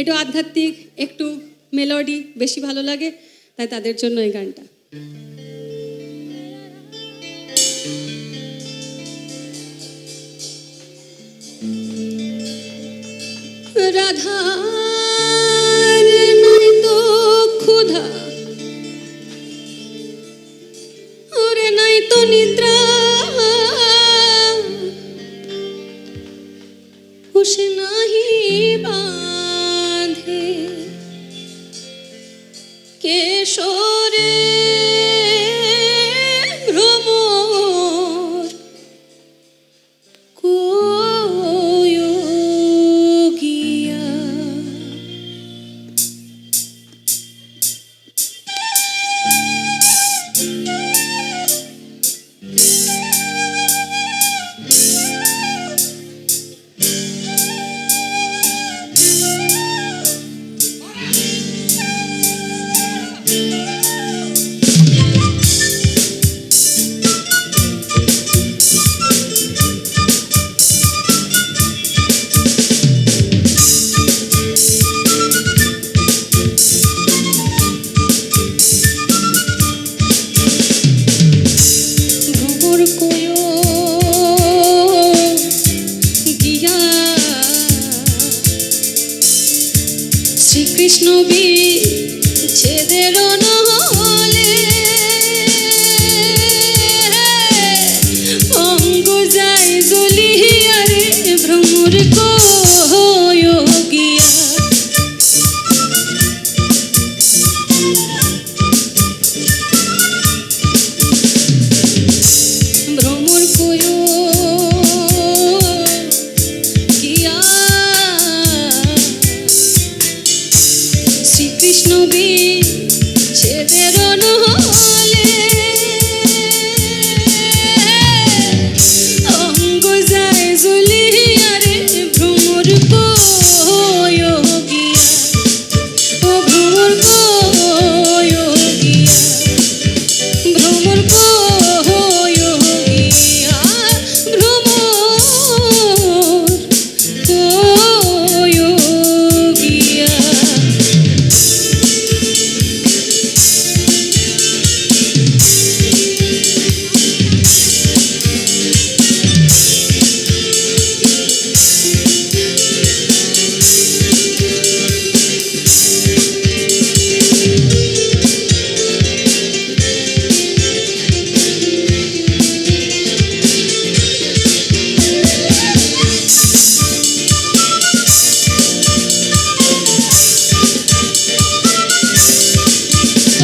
একটু আধ্যাত্মিক, একটু মেলোডি বেশি ভালো লাগে, তাই তাদের জন্য এই গানটা। রাধা তো ক্ষুধা। ওরে নাই তো নিদ্রা। হুশ নাহি বা Jesus.